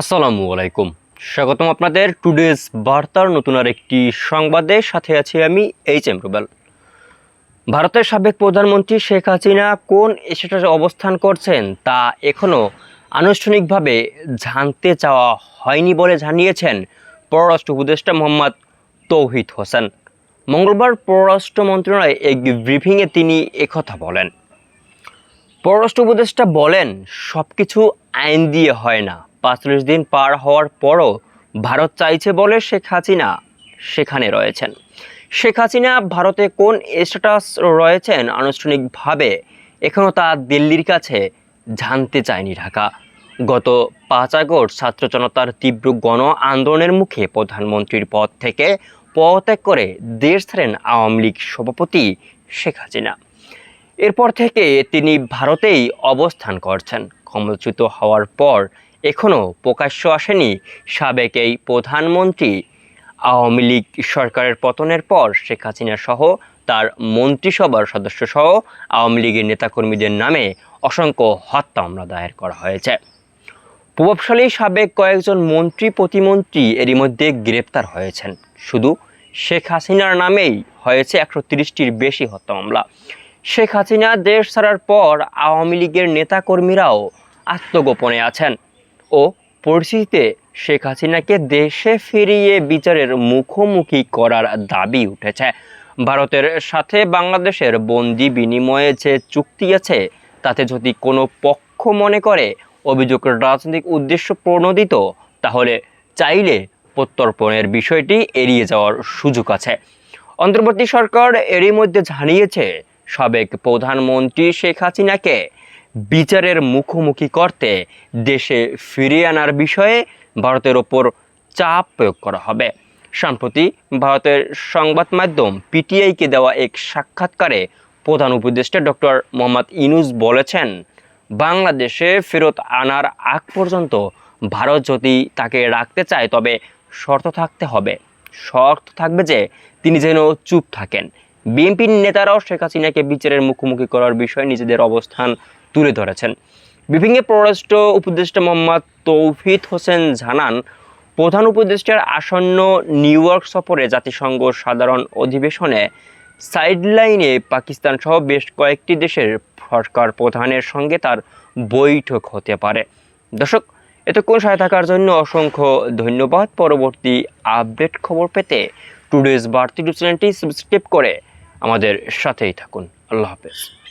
আসসালামু আলাইকুম। স্বাগতম আপনাদের টুডেজ বার্তার নতুন আর একটি সংবাদের সাথে আছি আমি এইচ এম রুবেল। ভারতের সাবেক প্রধানমন্ত্রী শেখ হাসিনা কোন স্টেটাসে অবস্থান করছেন তা এখনও আনুষ্ঠানিকভাবে জানতে চাওয়া হয়নি বলে জানিয়েছেন পররাষ্ট্র উপদেষ্টা মোহাম্মদ তৌহিদ হোসেন। মঙ্গলবার পররাষ্ট্র মন্ত্রণালয়ে এক ব্রিফিংয়ে তিনি একথা বলেন। পররাষ্ট্র উপদেষ্টা বলেন সব কিছু আইন দিয়ে হয় না। পাঁচচল্লিশ দিন পার হওয়ার পরও ভারত চাইছে বলে শেখ হাসিনা সেখানে রয়েছেন। শেখ হাসিনা ভারতে কোন স্ট্যাটাস রয়েছেন আনুষ্ঠানিকভাবে এখনও তা দিল্লির কাছে জানতে চায়নি ঢাকা। গত পাঁচ আগস্ট ছাত্র জনতার তীব্র গণ আন্দোলনের মুখে প্রধানমন্ত্রীর পদ থেকে পদত্যাগ করে দেশ ছাড়েন আওয়ামী লীগ সভাপতি শেখ হাসিনা। এরপর থেকে তিনি ভারতেই অবস্থান করছেন। ক্ষমতাচ্যুত হওয়ার পর এখনও প্রকাশ্য আসেনি সাবেক এই প্রধানমন্ত্রী। আওয়ামী লীগ সরকারের পতনের পর শেখ হাসিনা সহ তার মন্ত্রিসভার সদস্য সহ আওয়ামী লীগের নেতাকর্মীদের নামে অসংখ্য হত্যা মামলা দায়ের করা হয়েছে। প্রভাবশালী সাবেক কয়েকজন মন্ত্রী প্রতিমন্ত্রী এরই মধ্যে গ্রেপ্তার হয়েছেন। শুধু শেখ হাসিনার নামেই হয়েছে একশো তিরিশটির বেশি হত্যা মামলা। শেখ হাসিনা দেশ ছাড়ার পর আওয়ামী লীগের নেতাকর্মীরাও আত্মগোপনে আছেন। ও পরিস্থিতিতে শেখ হাসিনাকে দেশে ফিরিয়ে বিচারের মুখোমুখি করার দাবি উঠেছে। ভারতের সাথে বাংলাদেশের বন্দি বিনিময়ে যে চুক্তি আছে, তাতে যদি কোনো পক্ষ মনে করে অভিযোগ রাজনৈতিক উদ্দেশ্য প্রণোদিত, তাহলে চাইলে প্রত্যর্পণের বিষয়টি এড়িয়ে যাওয়ার সুযোগ আছে। অন্তর্বর্তী সরকার এরই মধ্যে জানিয়েছে, সাবেক প্রধানমন্ত্রী শেখ হাসিনাকে বিচারের মুখোমুখি করতে দেশে ফিরিয়ে আনার বিষয়ে ভারতের ওপর চাপ প্রয়োগ করা হবে। সম্প্রতি ভারতের সংবাদ মাধ্যম পিটিআইকে দেওয়া এক সাক্ষাৎকারে প্রধান উপদেষ্টা ডক্টর মোহাম্মদ ইনুস বলেছেন, বাংলাদেশে ফেরত আনার আগ পর্যন্ত ভারত যদি তাকে রাখতে চায়, তবে শর্ত থাকতে হবে। শর্ত থাকবে যে তিনি যেন চুপ থাকেন। বিএনপির নেতারাও শেখ হাসিনাকে বিচারের মুখোমুখি করার বিষয়ে নিজেদের অবস্থান তুলে ধরেছেন। বিভিন্ন পররাষ্ট্র উপদেষ্টা মোহাম্মদ তৌফিদ হোসেন জানান, প্রধান উপদেষ্টার আসন্ন নিউ ইয়র্ক সফরে জাতিসংঘ সাধারণ অধিবেশনে সাইডলাইনে পাকিস্তান সহ বেশ কয়েকটি দেশের সরকার প্রধানের সঙ্গে তার বৈঠক হতে পারে। দর্শক, এতক্ষণ সাথে থাকার জন্য অসংখ্য ধন্যবাদ। পরবর্তী আপডেট খবর পেতে টুডেজ বার্তি চ্যানেলটি সাবস্ক্রাইব করে আমাদের সাথেই থাকুন। আল্লাহ হাফেজ।